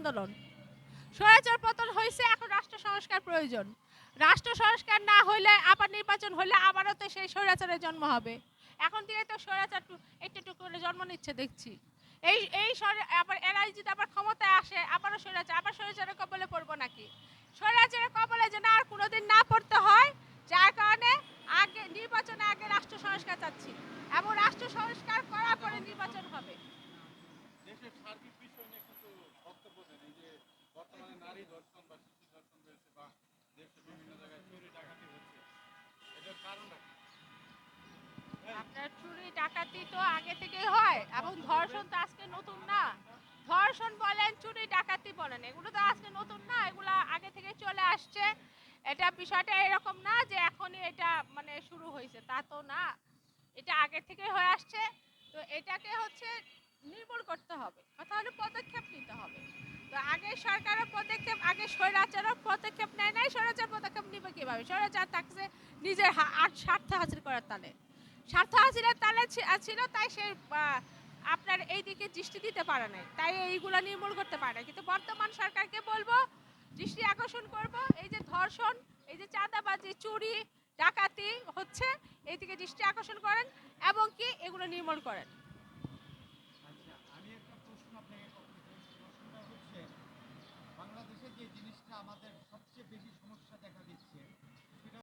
আন্দোলন। স্বৈরাচার পতন হয়েছে এখন রাষ্ট্র সংস্কার প্রয়োজন। রাষ্ট্র সংস্কার না হইলে, আবার নির্বাচন হলে আবারও তো সেই স্বৈরাচারের জন্ম হবে। এখন থেকে তো স্বৈরাচার একটু একটু করে জন্ম নিচ্ছে, দেখছি। এই এই আবার এরাই যদি আবার ক্ষমতায় আসে, আবারও স্বৈরাচার আবার স্বৈরাচারের কবলে পড়ব নাকি? স্বৈরাচারের কবলে যেন আর কোনোদিন না পড়তে হয়, যার কারণে আগে নির্বাচনে আগে রাষ্ট্র সংস্কার চাচ্ছি। এবং রাষ্ট্র সংস্কার করার পরে নির্বাচন হবে দেশের সার্বিক বিষয় নিয়ে কিন্তু বক্তব্য দেন এই যে বর্তমানে নারী ধর্ষণ বা শিশু ধর্ষণ রয়েছে বা দেশের বিভিন্ন জায়গায় চুরি ডাকাতি হচ্ছে এটার কারণটা কি? আপনার চুরি, ডাকাতি তো আগে থেকেই হয় এবং ধর্ষণ তো আজকে নতুন না। ধর্ষণ বলেন, চুরি, ডাকাতি বলেন, এগুলো তো আজকে নতুন না, এগুলো আগে থেকে চলে আসছে। এটা বিষয়টা এরকম না যে এখনই এটা মানে শুরু হয়েছে, তা তো না। এটা আগে থেকে হয়ে আসছে, তো এটাকে হচ্ছে নির্মূল করতে হবে। কথা হলো পদক্ষেপ আগে সরকারের পদক্ষেপ, আগে স্বৈরাচারও পদক্ষেপ নেয় নাই, স্বৈরাচার পদক্ষেপ নিবে কীভাবে? স্বৈরাচার থাকছে নিজের আর স্বার্থ হাসিল করার তালে। স্বার্থ হাসিলের তালে ছিল তাই সে আপনার এই দিকে দৃষ্টি দিতে পারে নাই। তাই এইগুলো নির্মূল করতে পারে। কিন্তু বর্তমান সরকারকে বলব, দৃষ্টি আকর্ষণ করব, এই যে ধর্ষণ, এই যে চাঁদাবাজি, চুরি, ডাকাতি হচ্ছে এই দিকে দৃষ্টি আকর্ষণ করেন এবং কি এগুলো নির্মূল করেন।